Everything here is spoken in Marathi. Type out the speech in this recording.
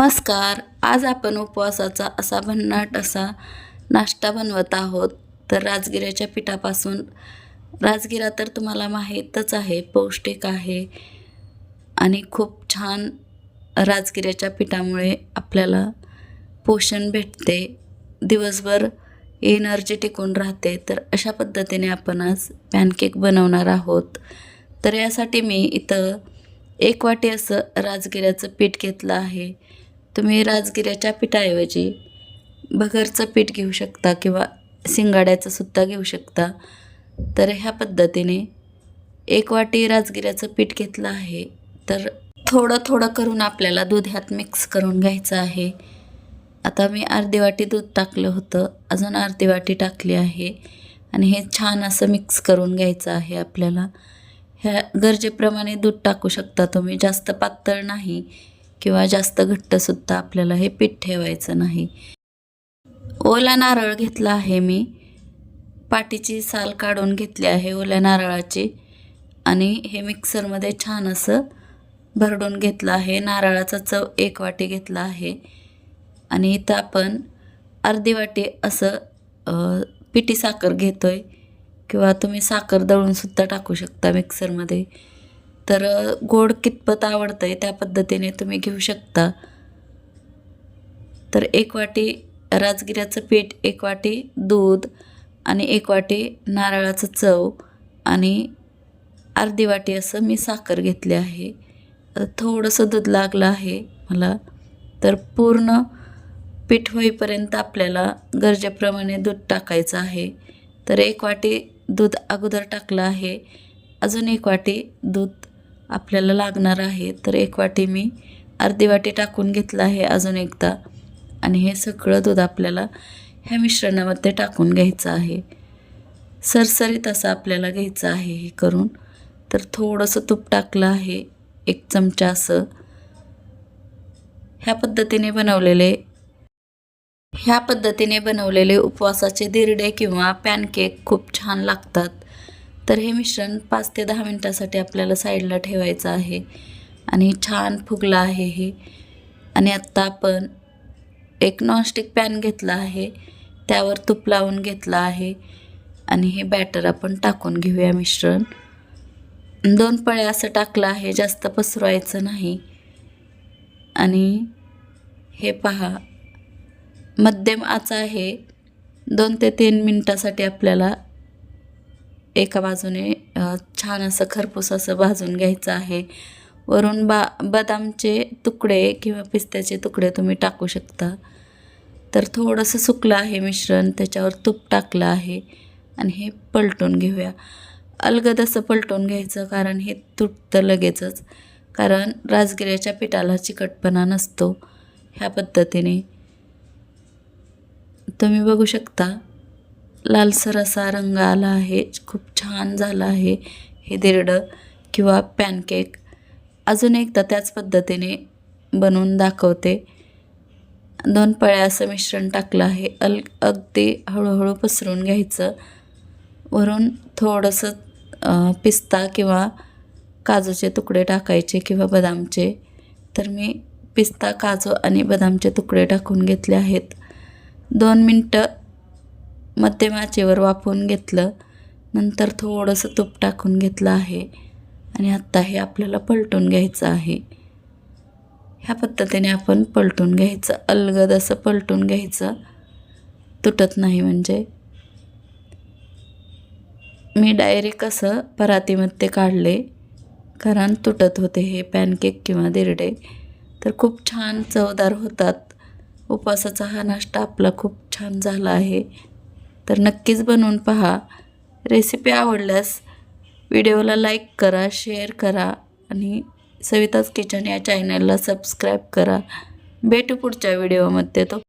नमस्कार. आज आपण उपवासाचा असा भन्नाट असा नाश्ता बनवत आहोत. तर राजगिऱ्याच्या पिठापासून राजगिरा तर तुम्हाला माहीतच आहे पौष्टिक आहे आणि खूप छान राजगिऱ्याच्या पिठामुळे आपल्याला पोषण भेटते. दिवसभर एनर्जी टिकून राहते. तर अशा पद्धतीने आपण आज पॅनकेक बनवणार आहोत. तर यासाठी मी इथं एक वाटी असं राजगिऱ्याचं पीठ घेतलं आहे. तुम्ही राजगिऱ्याच्या पिठाऐवजी भगरचं पीठ घेऊ शकता किंवा शिंगाड्याचं सुद्धा घेऊ शकता. तर ह्या पद्धतीने एक वाटी राजगिऱ्याचं पीठ घेतलं आहे. तर थोडं थोडं करून आपल्याला दूध ह्यात मिक्स करून घ्यायचं आहे. आता मी अर्धी वाटी दूध टाकलं होतं. अजून अर्धी वाटी टाकली आहे. आणि हे छान असं मिक्स करून घ्यायचं आहे आपल्याला. ह्या गरजेप्रमाणे दूध टाकू शकता तुम्ही. जास्त पातळ नाही. किंवा जास्त घट्टसुद्धा आपल्याला हे पीठ ठेवायचं नाही. ओला नारळ घेतला आहे मी. पाटीची साल काढून घेतली आहे ओल्या नारळाची. आणि हे मिक्सरमध्ये छान असं भरडून घेतलं आहे. नारळाचा चव एक वाटी घेतला आहे. आणि इथं आपण अर्धी वाटी असं पिठी साखर घेतो आहे किंवा तुम्ही साखर दळूनसुद्धा टाकू शकता मिक्सरमध्ये. तर गोड कितपत आवडतं आहे त्या पद्धतीने तुम्ही घेऊ शकता. तर एक वाटी राजगिऱ्याचं पीठ एक वाटी दूध आणि एक वाटी नारळाचं चव आणि अर्धी वाटी असं मी साखर घेतली आहे. थोडंसं दूध लागलं आहे मला. तर पूर्ण पीठ होईपर्यंत आपल्याला गरजेप्रमाणे दूध टाकायचं आहे. तर एक वाटी दूध अगोदर टाकलं आहे. अजून एक वाटी दूध आपल्याला लागणार आहे. तर एक वाटी मी अर्धी वाटी टाकून घेतलं आहे अजून एकदा. आणि हे सगळं दूध आपल्याला ह्या मिश्रणामध्ये टाकून घ्यायचं आहे. सरसरीत असं आपल्याला घ्यायचं आहे हे करून. तर थोडंसं तूप टाकलं आहे. एक चमचा असं. ह्या पद्धतीने बनवलेले ह्या पद्धतीने बनवलेले उपवासाचे दिरडे किंवा पॅनकेक खूप छान लागतात. तर हे मिश्रण पाच ते दहा मिनटासाठी आपल्याला साईडला ठेवायचं आहे. आणि छान फुगलं आहे हे. आणि आत्ता आपण एक नॉनस्टिक पॅन घेतला आहे. त्यावर तूप लावून घेतलं आहे. आणि हे बॅटर आपण टाकून घेऊया मिश्रण. दोन पळे असं टाकलं आहे जास्त पसरवायचं नाही. आणि हे पहा मध्यम आचा आहे. दोन ते तीन मिनटासाठी आपल्याला एका बाजूने छान असं खरपूस असं भाजून घ्यायचं आहे. वरून बा बदामचे तुकडे किंवा पिस्त्याचे तुकडे तुम्ही टाकू शकता. तर थोडंसं सुकलं आहे मिश्रण त्याच्यावर तूप टाकलं आहे आणि हे पलटून घेऊया. अलगद असं पलटून घ्यायचं कारण हे तुटतं लगेचच कारण राजगिऱ्याच्या पिठाला चिकटपणा नसतो ह्या पद्धतीने. तुम्ही बघू शकता. लालसर असा रंग आला आहे. खूप छान झालं आहे हे दिरडं किंवा पॅनकेक. अजून एकदा त्याच पद्धतीने बनवून दाखवते. दोन पळ्या असं मिश्रण टाकलं आहे. अल अगदी हळूहळू पसरून घ्यायचं. वरून थोडंसं पिस्ता किंवा काजूचे तुकडे टाकायचे किंवा बदामचे. तर मी पिस्ता काजू आणि बदामचे तुकडे टाकून घेतले आहेत. दोन मिनटं मध्यम आचेवर वाफवून घेतलं. नंतर थोडंसं तूप टाकून घेतलं आहे आणि आत्ता हे आपल्याला पलटून घ्यायचं आहे. ह्या पद्धतीने आपण पलटून घ्यायचं अलगद असं पलटून घ्यायचं. तुटत नाही म्हणजे. मी डायरेक्ट असं परातीमध्ये काढले कारण तुटत होते हे पॅनकेक किंवा दिरडे. तर खूप छान चवदार होतात. उपवासाचा हा नाश्ता आपला खूप छान झाला आहे. तर नक्कीच बनवून पहा. रेसिपी आवडल्यास व्हिडिओला लाईक करा शेअर करा आणि सविताज किचन या चॅनलला सबस्क्राईब करा. भेटू पुढच्या व्हिडिओमध्ये तो